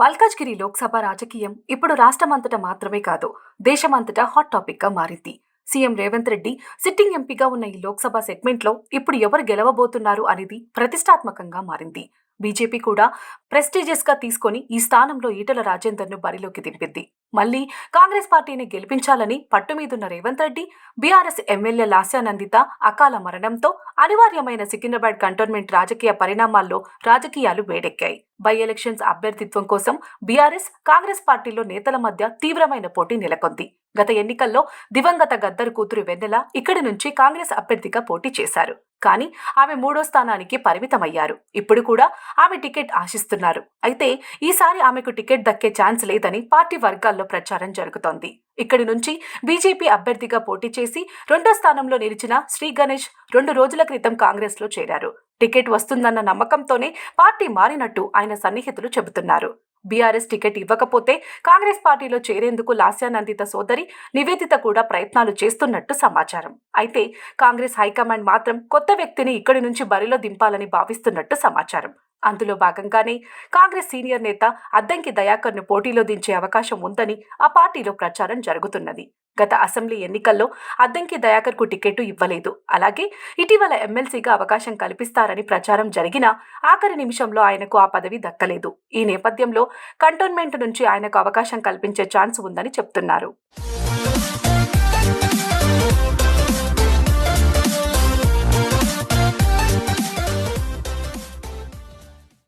మల్కాజ్గిరి లోక్సభ రాజకీయం ఇప్పుడు రాష్ట్రమంతటా మాత్రమే కాదు దేశమంతటా హాట్ టాపిక్గా మారింది. సీఎం రేవంత్ రెడ్డి సిట్టింగ్ ఎంపీగా ఉన్న ఈ లోక్సభ సెగ్మెంట్లో ఇప్పుడు ఎవరు గెలవబోతున్నారు అనేది ప్రతిష్టాత్మకంగా మారింది. బీజేపీ కూడా ప్రెస్టీజియస్గా తీసుకొని ఈ స్థానంలో ఈటల రాజేందర్ను బరిలోకి దింపింది. మళ్ళీ కాంగ్రెస్ పార్టీని గెలిపించాలని పట్టుమీదున్న రేవంత్ రెడ్డి బీఆర్ఎస్ ఎమ్మెల్యే లాస్యానందిత అకాల మరణంతో అనివార్యమైన సికింద్రాబాద్ కంటోన్మెంట్ రాజకీయ పరిణామాల్లో రాజకీయాలు వేడెక్కాయి. బై ఎలక్షన్స్ అభ్యర్థిత్వం కోసం బీఆర్ఎస్ కాంగ్రెస్ పార్టీలో నేతల మధ్య తీవ్రమైన పోటీ నెలకొంది. గత ఎన్నికల్లో దివంగత గద్దర్ కూతురు వెన్నెల ఇక్కడి నుంచి కాంగ్రెస్ అభ్యర్థిగా పోటీ చేశారు. కానీ ఆమె మూడో స్థానానికి పరిమితమయ్యారు. ఇప్పుడు కూడా ఆమె టికెట్ ఆశిస్తున్నారు. అయితే ఈసారి ఆమెకు టికెట్ దక్కే ఛాన్స్ లేదని పార్టీ వర్గాల్లో ప్రచారం జరుగుతోంది. ఇక్కడి నుంచి బీజేపీ అభ్యర్థిగా పోటీ చేసి రెండో స్థానంలో నిలిచిన శ్రీ గణేష్ రెండు రోజుల క్రితం కాంగ్రెస్లో చేరారు. టికెట్ వస్తుందన్న నమ్మకంతోనే పార్టీ మారినట్టు ఆయన సన్నిహితులు చెబుతున్నారు. బీఆర్ఎస్ టికెట్ ఇవ్వకపోతే కాంగ్రెస్ పార్టీలో చేరేందుకు లాస్యానందిత సోదరి నివేదిత కూడా ప్రయత్నాలు చేస్తున్నట్టు సమాచారం. అయితే కాంగ్రెస్ హైకమాండ్ మాత్రం కొత్త వ్యక్తిని ఇక్కడి నుంచి బరిలో దింపాలని భావిస్తున్నట్టు సమాచారం. అందులో భాగంగానే కాంగ్రెస్ సీనియర్ నేత అద్దంకి దయాకర్ను పోటీలో దించే అవకాశం ఉందని ఆ పార్టీలో ప్రచారం జరుగుతున్నది. గత అసెంబ్లీ ఎన్నికల్లో అద్దంకి దయాకర్కు టికెట్ ఇవ్వలేదు. అలాగే ఇటీవల ఎమ్మెల్సీగా అవకాశం కల్పిస్తారని ప్రచారం జరిగినా ఆఖరి నిమిషంలో ఆయనకు ఆ పదవి దక్కలేదు. ఈ నేపథ్యంలో కంటోన్మెంట్ నుంచి ఆయనకు అవకాశం కల్పించే ఛాన్స్ ఉందని చెప్తున్నారు.